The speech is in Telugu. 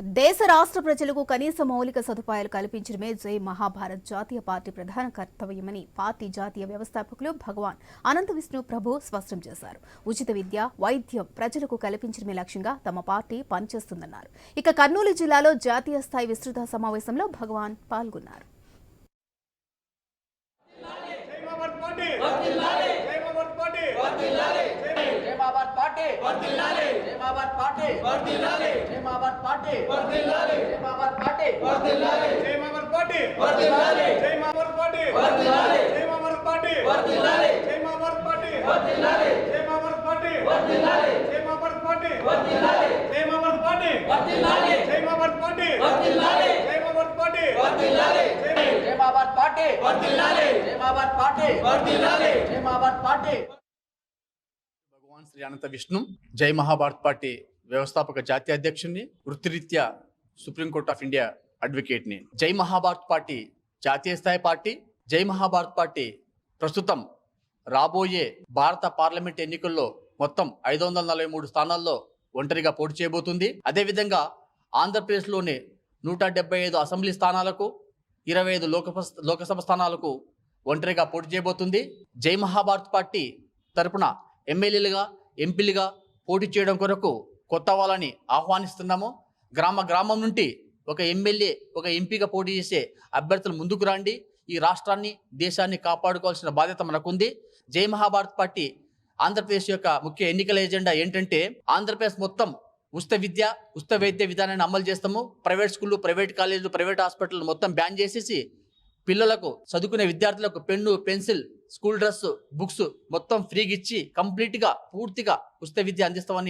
దేశ రాష్ట్ర ప్రజలకు కనీస మౌలిక సదుపాయాలు కల్పించడమే జై మహాభారత్ జాతీయ పార్టీ ప్రధాన కర్తవ్యమని పార్టీ జాతీయ వ్యవస్థాపకులు భగవాన్ అనంత విష్ణు ప్రభు స్పష్టం చేశారు. ఉచిత విద్య వైద్యం ప్రజలకు కల్పించడమే లక్ష్యంగా తమ పార్టీ పనిచేస్తుందన్నారు. ఇక కర్నూలు జిల్లాలో జాతీయ స్థాయి విస్తృత సమావేశంలో భగవాన్ పాల్గొన్నారు. జై మాబాద్ పార్టీ వర్ధిల్లాలి జై మాబాద్ పార్టీ వర్ధిల్లాలి జై మాబాద్ పార్టీ వర్ధిల్లాలి జై మాబాద్ పార్టీ వర్ధిల్లాలి జై మామర్ పార్టీ వర్ధిల్లాలి జై మామర్ పార్టీ వర్ధిల్లాలి జై మామర్ పార్టీ వర్ధిల్లాలి జై మామర్ పార్టీ వర్ధిల్లాలి జై మామర్ పార్టీ వర్ధిల్లాలి జై మామర్ పార్టీ వర్ధిల్లాలి జై మామర్ పార్టీ వర్ధిల్లాలి జై మామర్ పార్టీ వర్ధిల్లాలి జై మామర్ పార్టీ వర్ధిల్లాలి జై మాబాద్ పార్టీ వర్ధిల్లాలి జై మాబాద్ పార్టీ వర్ధిల్లాలి జై మాబాద్ పార్టీ భగవాన్ శ్రీ అనంత విష్ణు జై మహాభారత్ పార్టీ వ్యవస్థాపక జాతీయ అధ్యక్షుడిని వృత్తిరీత్యా సుప్రీంకోర్టు ఆఫ్ ఇండియా అడ్వకేట్ని. జై మహాభారత్ పార్టీ జాతీయ స్థాయి పార్టీ జై మహాభారత్ పార్టీ ప్రస్తుతం రాబోయే భారత పార్లమెంట్ ఎన్నికల్లో మొత్తం ఐదు వందల నలభై మూడు స్థానాల్లో ఒంటరిగా పోటీ చేయబోతుంది. అదేవిధంగా ఆంధ్రప్రదేశ్లోని నూట డెబ్బై ఐదు అసెంబ్లీ స్థానాలకు ఇరవై ఐదు లోకసభ లోకసభ స్థానాలకు ఒంటరిగా పోటీ చేయబోతుంది. జై మహాభారత్ పార్టీ తరపున ఎమ్మెల్యేలుగా ఎంపీలుగా పోటీ చేయడం కొరకు కొత్త వాళ్ళని ఆహ్వానిస్తున్నాము. గ్రామ గ్రామం నుండి ఒక ఎమ్మెల్యే ఒక ఎంపీగా పోటీ చేసే అభ్యర్థులు ముందుకు రండి. ఈ రాష్ట్రాన్ని దేశాన్ని కాపాడుకోవాల్సిన బాధ్యత మనకుంది. జై మహాభారత్ పార్టీ ఆంధ్రప్రదేశ్ యొక్క ముఖ్య ఎన్నికల ఎజెండా ఏంటంటే ఆంధ్రప్రదేశ్ మొత్తం ఉచిత విద్య ఉచిత వైద్య విధానాన్ని అమలు చేస్తాము. ప్రైవేట్ స్కూళ్ళు ప్రైవేట్ కాలేజీలు ప్రైవేట్ హాస్పిటల్ మొత్తం బ్యాన్ చేసేసి పిల్లలకు చదువుకునే విద్యార్థులకు pen pencil school dress books మొత్తం ఫ్రీగా ఇచ్చి కంప్లీట్గా పూర్తిగా ఉచిత విద్య అందిస్తామని